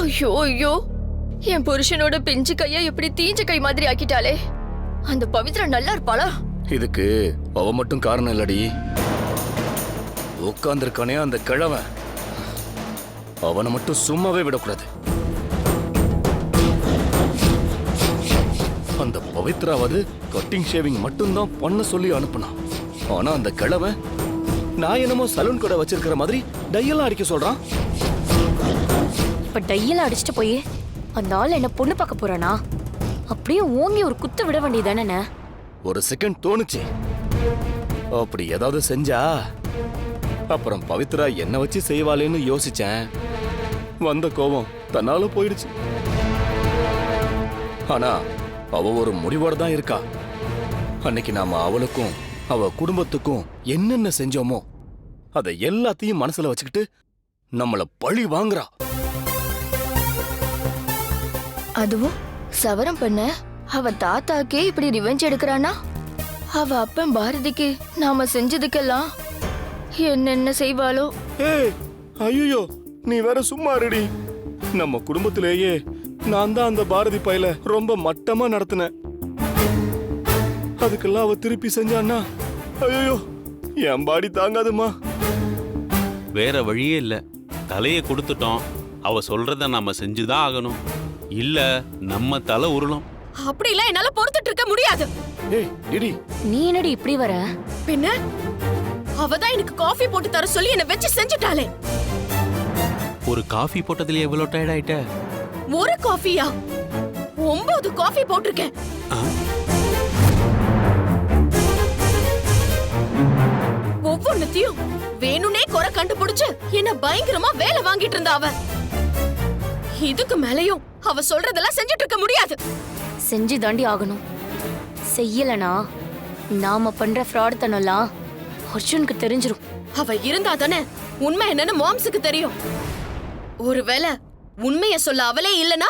ஐயோ ஐயோ. என் புருஷனோட பிஞ்சு கைய இப்படி தீஞ்ச கை மாதிரி ஆக்கிட்டாளே. அந்த பவித்ரா நல்லா இருப்பாளா? இதுக்கு அவ மட்டும் காரணம் இல்லடி. உட்கார்ந்துருக்கானே அந்த கிழவன். அவனை மட்டும் சும்மாவே விடக்கூடாது. அந்த பவித்ராவது கட்டிங் ஷேவிங் மட்டும்தான் பண்ண சொல்லி அனுப்புனான். ஆனா அந்த கிழவன் நான் என்னமோ சலூன் கடை வச்சிருக்கிற மாதிரி டையெல்லாம் அடிக்க சொல்றான். இப்ப டையில அடிச்சுட்டு போய் அந்த ஆள் என்ன பொண்ணு பார்க்க போறானா? அப்படியே ஓங்கி ஒரு குத்து விட வேண்டியதானே ஒரு செகண்ட் தோணுச்சு. அப்படி ஏதாவது செஞ்சா அப்புறம் பவித்ரா என்ன வச்சு செய்வாளேன்னு யோசிச்சேன். வந்த கோபம் தன்னால போயிடுச்சு. ஆனா அவ ஒரு முடிவோட தான் இருக்கா. அன்னைக்கு நாம அவளுக்கும் அவ குடும்பத்துக்கும் என்னென்ன செஞ்சோமோ அதை எல்லாத்தையும் மனசுல வச்சுக்கிட்டு நம்மள பழி வாங்குறா. அதுவும் சவரம் பண்ண அவ தாத்தாக்கே இப்படி ரிவெஞ்ச் எடுக்கறானா? அவ அப்பன் பாரதிக்கு நாம செஞ்சதுக்கெல்லாம் என்னென்ன செய்வாளோ? ஏய் ஐயோ நீ வேற சும்மா இருடி. நம்ம குடும்பத்திலேயே நான் தான் அந்த பாரதி பையல ரொம்ப மட்டமா நடத்தினேன். அதுக்கெல்லாம் அவ திருப்பி செஞ்சான்னா ஐயோ என் பாடி தாங்காதுமா. வேற வழியே இல்ல. தலையை கொடுத்துட்டோம். அவ சொல்றத நாம செஞ்சுதான் ஆகணும். இல்ல நம்ம தலை உருளும். அப்படிலாம் என்னால பொறுத்துட்டு இருக்க முடியாது. ஏய் டிடி நீ என்னடி இப்படி வர? பின்ன அவதான் எனக்கு காஃபி போட்டு தர சொல்லி என்ன வச்சு செஞ்சுட்டாளே. ஒரு காஃபி போட்டதுல எவ்வளவு டயர்ட் ஆயிட்ட? ஒரு காஃபியா? ஒன்பது காஃபி போட்டிருக்கேன்? ஒவ்வொன்னுத்தையும் வேணும்னே குறை கண்டுபிடிச்சு என்ன பயங்கரமா வேலை வாங்கிட்டு இருந்தா அவ. இதுக்கு மேலயும் அவ சொல்றதெல்லாம் செஞ்சுட்டு இருக்க முடியாது. செஞ்சு தாண்டி ஆகணும். செய்யலனா நாம பண்ற ஃப்ராட் தனம்லாம் அர்ஜுனுக்கு தெரிஞ்சிரும். அவ இருந்தா தானே உண்மை என்னன்னு மாம்ஸுக்கு தெரியும். ஒருவேளை உண்மைய சொல்ல அவளே இல்லனா